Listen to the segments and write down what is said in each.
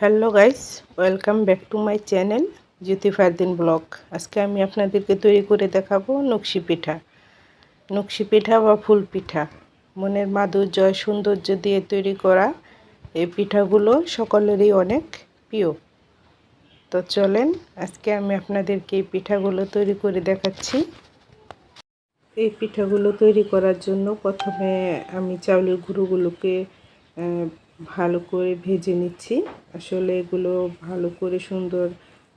Hello guys welcome back to my channel Jyoti Fardin blog আজকে আমি আপনাদেরকে তৈরি করে দেখাবো নকশি পিঠা। নকশি পিঠা বা ফুল পিঠা। মনের মাধুর্য সৌন্দর্য দিয়ে তৈরি করা এই পিঠাগুলো সকলেরই অনেক প্রিয়। তো চলেন, আজকে আমি আপনাদেরকে এই পিঠাগুলো তৈরি করে দেখাচ্ছি। এই পিঠাগুলো তৈরি করার জন্য প্রথমে আমি চাউলের গুঁড়োগুলোকে ভালো করে ভেজে নিচ্ছি। আসলে এগুলো ভালো করে সুন্দর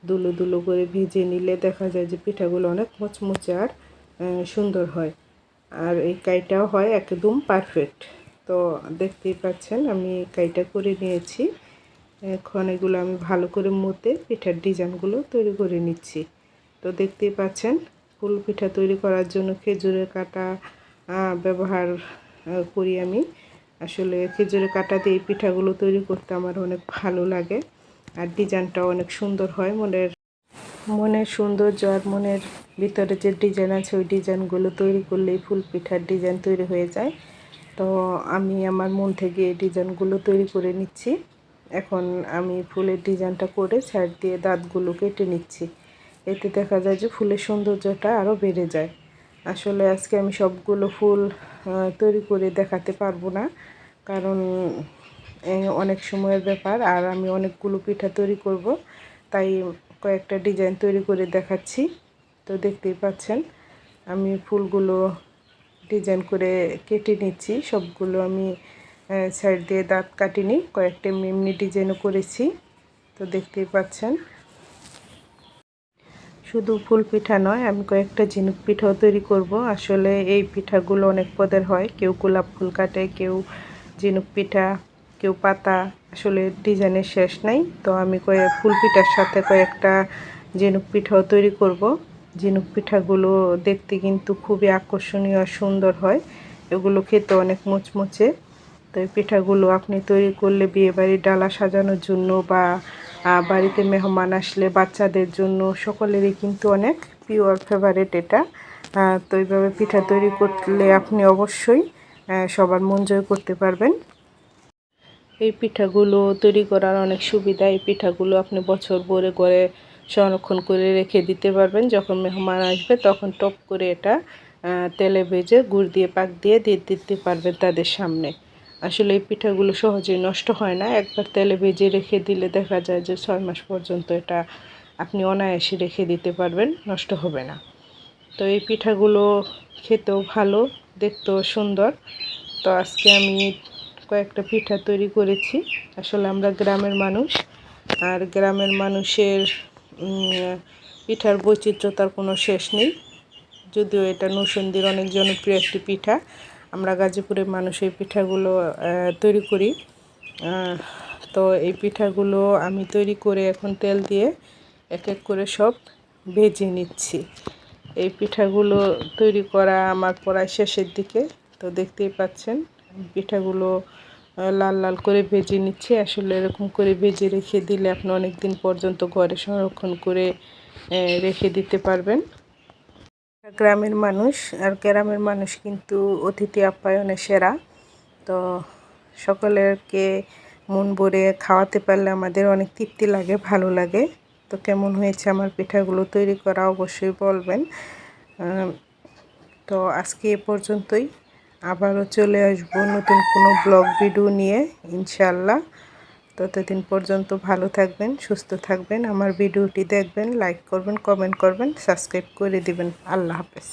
দুলো দুলো করে ভেজে নিলে দেখা যায় যে পিঠাগুলো অনেক মচমচে আর সুন্দর হয়। আর এই কাইটাও হয় একদম পারফেক্ট তো দেখতেই পাচ্ছেন আমি কাইটা করে নিয়েছি। এখন এগুলো আমি ভালো করে মতে পিঠার ডিজাইনগুলো তৈরি করে নিচ্ছি। তো দেখতেই পাচ্ছেন ফুল পিঠা তৈরি করার জন্য খেজুরের কাটা ব্যবহার করি আমি। আসলে খেজুরের কাটা দিয়ে পিঠাগুলো তৈরি করতে আমার অনেক ভালো লাগে। আর ডিজাইনটাও অনেক সুন্দর হয়, মনের মনের সৌন্দর্য আর মনের ভিতরে যে ডিজাইন আছে, ওই ডিজাইনগুলো তৈরি করলেই ফুল পিঠার ডিজাইন তৈরি হয়ে যায়। তো আমি আমার মন থেকে এই ডিজাইনগুলো তৈরি করে নিচ্ছি। এখন আমি ফুলের ডিজাইনটা করে সাইড দিয়ে দাঁতগুলো কেটে নিচ্ছি। এতে দেখা যায় যে ফুলের সৌন্দর্যটা আরও বেড়ে যায়। আসলে আজকে আমি সবগুলো ফুল তৈরি করে দেখাতে পারব না। কারণ অনেক সময়ের ব্যাপার আর আমি অনেকগুলো পিঠা তৈরি করব, তাই কয়েকটা ডিজাইন তৈরি করে দেখাচ্ছি। তো দেখতেই পাচ্ছেন, আমি ফুলগুলো ডিজাইন করে কেটে নিচ্ছি। সবগুলো আমি সাইড দিয়ে দাঁত কাটিনি, কয়েকটা এমনি ডিজাইনও করেছি। তো দেখতেই পাচ্ছেন শুধু ফুল পিঠা নয়, আমি কয়েকটা ঝিনুক পিঠাও তৈরি করব। আসলে এই পিঠাগুলো অনেক পদের হয়। কেউ গোলাপ ফুল কাটে, কেউ ঝিনুক পিঠা, কেউ পাতা। আসলে ডিজাইনের শেষ নাই। তো আমি কয়েক ফুল পিঠার সাথে কয়েকটা ঝিনুক পিঠাও তৈরি করব। ঝিনুক পিঠাগুলো দেখতে কিন্তু খুবই আকর্ষণীয় আর সুন্দর হয়। এগুলো খেতে অনেক মুচমুচে। তো এই পিঠাগুলো আপনি তৈরি করলে বিয়েবাড়ির ডালা সাজানোর জন্য বা বাড়িতে মেহমান আসলে বাচ্চাদের জন্য সকলেরই কিন্তু অনেক পিওর ফেভারেট এটা। তো এইভাবে পিঠা তৈরি করলে আপনি অবশ্যই সবার মন জয় করতে পারবেন। এই পিঠাগুলো তৈরি করার অনেক সুবিধা, এই পিঠাগুলো আপনি বছর ভরে করে সংরক্ষণ করে রেখে দিতে পারবেন। যখন মেহমান আসবে তখন টপ করে এটা তেলে ভেজে গুড় দিয়ে, পাক দিয়ে দিয়ে দিতে পারবেন তাদের সামনে। আসলে এই পিঠাগুলো সহজেই নষ্ট হয় না। একবার তেলে ভেজে রেখে দিলে দেখা যায় যে ছয় মাস পর্যন্ত এটা আপনি অনায়াসে রেখে দিতে পারবেন, নষ্ট হবে না। তো এই পিঠাগুলো খেতেও ভালো, দেখতেও সুন্দর। তো আজকে আমি কয়েকটা পিঠা তৈরি করেছি। আসলে আমরা গ্রামের মানুষ আর গ্রামের মানুষের পিঠার বৈচিত্র্যতার কোনো শেষ নেই। যদিও এটা নসন্দির অনেক জনপ্রিয় একটি পিঠা। আমরা গাজীপুরের মানুষ এই পিঠাগুলো তৈরি করি। তো এই পিঠাগুলো আমি তৈরি করে এখন তেল দিয়ে এক এক করে সব ভেজে নিচ্ছি। এই পিঠাগুলো তৈরি করা আমার পড়ায় শেষের দিকে। তো দেখতেই পাচ্ছেন পিঠাগুলো লাল লাল করে ভেজে নিচ্ছি। আসলে এরকম করে ভেজে রেখে দিলে আপনি অনেক দিন পর্যন্ত ঘরে সংরক্ষণ করে রেখে দিতে পারবেন। গ্রামের মানুষ আর গ্রামের মানুষ কিন্তু অতিথি আপ্যায়নে সেরা। তো সকলেরকে মন ভরে খাওয়াতে পারলে আমাদের অনেক তৃপ্তি লাগে, ভালো লাগে। তো কেমন হয়েছে আমার পিঠাগুলো তৈরি করা অবশ্যই বলবেন। তো আজকে এ পর্যন্তই। আবারও চলে আসব নতুন কোনো ব্লগ, ভিডিও নিয়ে ইনশাল্লাহ ততদিন পর্যন্ত ভালো থাকবেন, সুস্থ থাকবেন। আমার ভিডিওটি দেখবেন লাইক করবেন কমেন্ট করবেন সাবস্ক্রাইব করে দিবেন। আল্লাহ হাফেজ।